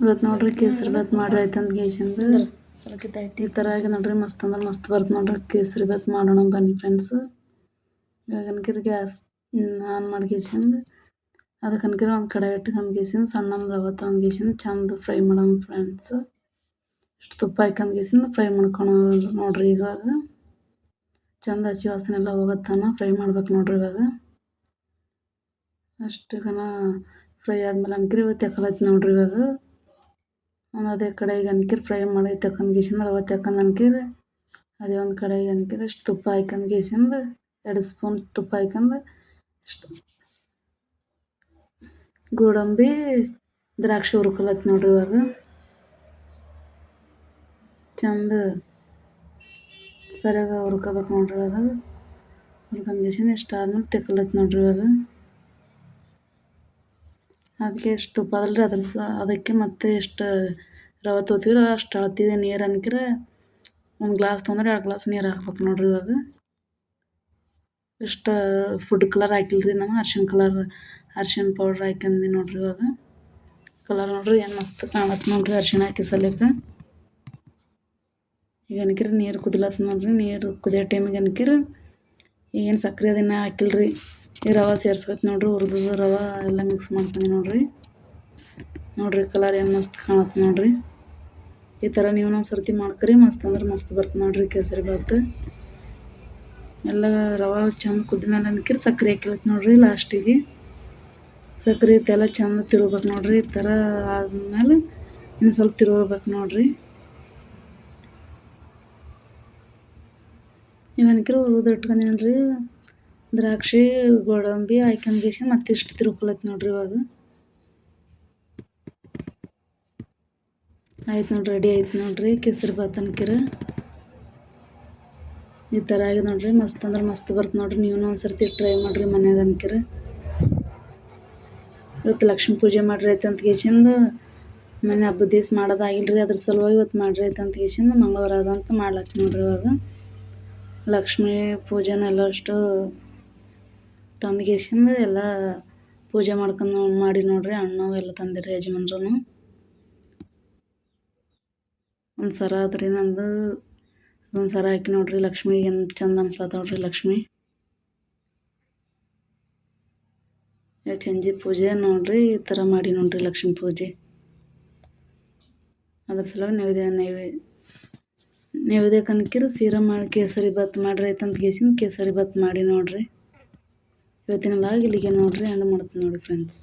ಇವತ್ತು ನೋಡ್ರಿ ಕೇಸರಿ ಬಾತ್ ಮಾಡ್ರಿ ಆಯ್ತಂತ ಗೇಸಿಂದ ಈ ಥರ ಆಗಿ ನೋಡ್ರಿ ಮಸ್ತ್ ಅಂದ್ರೆ ಮಸ್ತ್ ಬರುತ್ತೆ ನೋಡ್ರಿ ಕೇಸರಿ ಬಾತ್ ಮಾಡೋಣ ಬನ್ನಿ ಫ್ರೆಂಡ್ಸ್ ಇವಾಗ ಅನ್ಕಿರ ಗ್ಯಾಸ್ ಆನ್ ಮಾಡಿ ಗೇಸಿಂದ. ಅದಕ್ಕೆ ಅನ್ಕಿರ ಒಂದು ಕಡೆ ಇಟ್ಕೊಂಡು ಗೇಸಿಂದ ಸಣ್ಣ ಅವತ್ತು ಒಂದು ಗೇಸಿಂದ, ಚಂದ ಫ್ರೈ ಮಾಡೋಣ ಫ್ರೆಂಡ್ಸ್ ಇಷ್ಟು ತುಪ್ಪ ಹಾಕೊಂಡು ಗೇಸಿಂದ ಫ್ರೈ ಮಾಡ್ಕೊಳೋ ನೋಡ್ರಿ ಇವಾಗ. ಚಂದ ಹಸಿ ವಾಸನೆ ಎಲ್ಲ ಹೋಗತ್ತಾನ ಫ್ರೈ ಮಾಡ್ಬೇಕು ನೋಡ್ರಿ ಇವಾಗ. ಅಷ್ಟು ಫ್ರೈ ಆದ್ಮೇಲೆ ಅನ್ಕಿರಿ ಇವತ್ತು ತೆಕ್ಕಲೈತಿ ನೋಡ್ರಿ ಇವಾಗ. ಅದೇ ಕಡೆಗೆ ಅನ್ಕಿರಿ ಫ್ರೈ ಮಾಡಿ ತಕೊಂಡ್ ಗೀಸಿಂದ್ರೆ ರವೆ ತಕೊಂಡ್ ಅನ್ಕಿರಿ. ಅದೇ ಒಂದು ಕಡೆಗೆ ಅನ್ಕಿರಿ ಇಷ್ಟು ತುಪ್ಪ ಹಾಕ್ಯಂದು ಗೀಸಿಂದು, ಎರಡು ಸ್ಪೂನ್ ತುಪ್ಪ ಹಾಕೊಂಡು ಇಷ್ಟು ಗೋಡಂಬಿ, ದ್ರಾಕ್ಷಿ ಹುರ್ಕೊಳತ್ ನೋಡ್ರಿ ಇವಾಗ. ಚಂದ ಸರಿಯಾಗಿ ಹುರ್ಕೋಬೇಕು ನೋಡ್ರಿ ಇವಾಗ. ಹುರ್ಕೊಂಡ್ ಗೀಸಿಂದ ಇಷ್ಟ ಆದ್ಮೇಲೆ ತೆಕ್ಕಲತ್ ನೋಡ್ರಿ ಇವಾಗ. ಅದಕ್ಕೆ ಎಷ್ಟು ತುಪ್ಪ ಅದ ರೀ ಅದನ್ನು ಸಹ ಅದಕ್ಕೆ ಮತ್ತೆ ಎಷ್ಟು ರವೆ ತೊಗೋತೀವಿ ಅಷ್ಟು ಅಳತಿ ನೀರು ಅನ್ಕರ ಒಂದು ಗ್ಲಾಸ್ ತೊಗೊಂಡ್ರೆ ಎರಡು ಗ್ಲಾಸ್ ನೀರು ಹಾಕ್ಬೇಕು ನೋಡ್ರಿ ಇವಾಗ. ಇಷ್ಟು ಫುಡ್ ಕಲರ್ ಹಾಕಿಲ್ರಿ ನಾನು ಅರ್ಶಿನ ಕಲರ್ ಅರ್ಶಿಣ ಪೌಡ್ರ್ ಹಾಕ್ಯಂದು ನೋಡ್ರಿ ಇವಾಗ. ಕಲರ್ ನೋಡ್ರಿ ಏನು ಮಸ್ತ್ ಕಾಣತ್ತೆ ನೋಡ್ರಿ ಅರ್ಶಿಣ ಹಾಕಿ ಸಲಕ್ಕೆ ಈಗ ಅನ್ಕಿರ ನೀರು ಕುದಿಲತ್ತ ನೋಡ್ರಿ, ನೀರು ಕುದಿಯೋ ಟೈಮಿಗೆ ಅನ್ಕಿರ ಏನು ಸಕ್ಕರೆ ಅದನ್ನ ಹಾಕಿಲ್ರಿ? ಈ ರವೆ ಸೇರ್ಸ್ಕೊತ್ ನೋಡ್ರಿ ಹುರಿದು ರವೆ ಎಲ್ಲ ಮಿಕ್ಸ್ ಮಾಡ್ತೀನಿ ನೋಡ್ರಿ. ನೋಡ್ರಿ ಕಲರ್ ಏನು ಮಸ್ತ್ ಕಾಣತ್ತೆ ನೋಡ್ರಿ. ಈ ಥರ ನೀವು ಒಂದು ಸರ್ತಿ ಮಾಡ್ಕರಿ, ಮಸ್ತ್ ಅಂದ್ರೆ ಮಸ್ತ್ ಬರ್ತದೆ ನೋಡ್ರಿ ಕೇಸರಿ ಬಾತ್ ಎಲ್ಲ ರವೆ ಚಂದ ಕುದ್ಮೇಲೆ ಅನ್ಕಿರಿ ಸಕ್ಕರೆ ಹಾಕಿಲತ್ ನೋಡ್ರಿ ಲಾಸ್ಟಿಗೆ. ಸಕ್ಕರೆ ಇತ್ತೆಲ್ಲ ಚಂದ ತಿರುಗ್ಬೇಕು ನೋಡ್ರಿ, ಈ ಥರ ಆದ್ಮೇಲೆ ಇನ್ನು ಸ್ವಲ್ಪ ತಿರುಗ್ಬೇಕು ನೋಡ್ರಿ. ಉರ್ದು ಹುರಿದು ಇಟ್ಕೊಂಡಿನಿ ದ್ರಾಕ್ಷಿ, ಗೋಡಂಬಿ ಮತ್ತಿಷ್ಟು ಮತ್ತೆ ಇಷ್ಟು ತಿರುಗ್ಕೊಳತ್ ನೋಡ್ರಿ ಇವಾಗ. ಆಯ್ತು ನೋಡ್ರಿ ರೆಡಿ ಆಯ್ತು ನೋಡ್ರಿ. ಕೇಸರಿ ಬಾತ್ ಅನ್ಕಿರ ಈ ಥರ ಆಗಿದೆ ನೋಡ್ರಿ. ಮಸ್ತ್ ಅಂದ್ರೆ ಮಸ್ತ್ ಬರುತ್ತೆ ನೋಡ್ರಿ. ನೀವು ಒಂದು ಸರ್ತಿ ಟ್ರೈ ಮಾಡಿರಿ ಮನ್ಯಾಗ ಅನ್ಕಿರ ಇವತ್ತು ಲಕ್ಷ್ಮೀ ಪೂಜೆ ಮಾಡ್ರಿ ಐತೆ ಅಂತ ಗೇಸಿಂದ ಮನೆ ಹಬ್ಬದ ದಿವ್ಸ ಮಾಡೋದಾಗಿಲ್ರಿ ಅದ್ರ ಸಲುವಾಗಿ ಇವತ್ತು ಮಾಡ್ರಿ ಐತೆ ಅಂತ ಗೇಸಿಂದ ಮಂಗಳವಾರ ಅದಂತ ಮಾಡ್ಲತ್ತಿ ನೋಡ್ರಿ ಇವಾಗ. ಲಕ್ಷ್ಮೀ ಪೂಜೆನ ಅಷ್ಟು ತಂದು ಗೇಸಿಂದ ಎಲ್ಲ ಪೂಜೆ ಮಾಡ್ಕೊಂಡು ಮಾಡಿ ನೋಡ್ರಿ ಅಣ್ಣ ಎಲ್ಲ ತಂದಿರಿ ಯಜಮಾನ್ರು ಒಂದು ಸರ ಆದ್ರಿ ನಂದು. ಒಂದು ಸರ ಹಾಕಿ ನೋಡ್ರಿ ಲಕ್ಷ್ಮಿ ಏನು ಚಂದ ಅನ್ಸತ್ತ ನೋಡ್ರಿ ಲಕ್ಷ್ಮಿ. ಚಂಜಿ ಪೂಜೆ ನೋಡ್ರಿ ಈ ಥರ ಮಾಡಿ ನೋಡ್ರಿ ಲಕ್ಷ್ಮಿ ಪೂಜೆ. ಅದ್ರ ಸಲುವಾಗಿ ನೈವೇದ್ಯ ನೈವೇ, ನೈವೇದ್ಯ ಕನಕಿರ ಸೀರೆ ಮಾಡಿ ಕೇಸರಿ ಭಾತ್ ಮಾಡ್ರಿ ಐತಂತ ಗೇಸಿನ ಕೇಸರಿ ಭಾತ್ ಮಾಡಿ ನೋಡ್ರಿ. ಇವತ್ತಿನ ಲಾಗ್ ಇಲ್ಲಿಗೆ ನೋಡ್ರಿ ಎಂಡ್ ಮಾಡ್ತೀನಿ ನೋಡಿ ಫ್ರೆಂಡ್ಸ್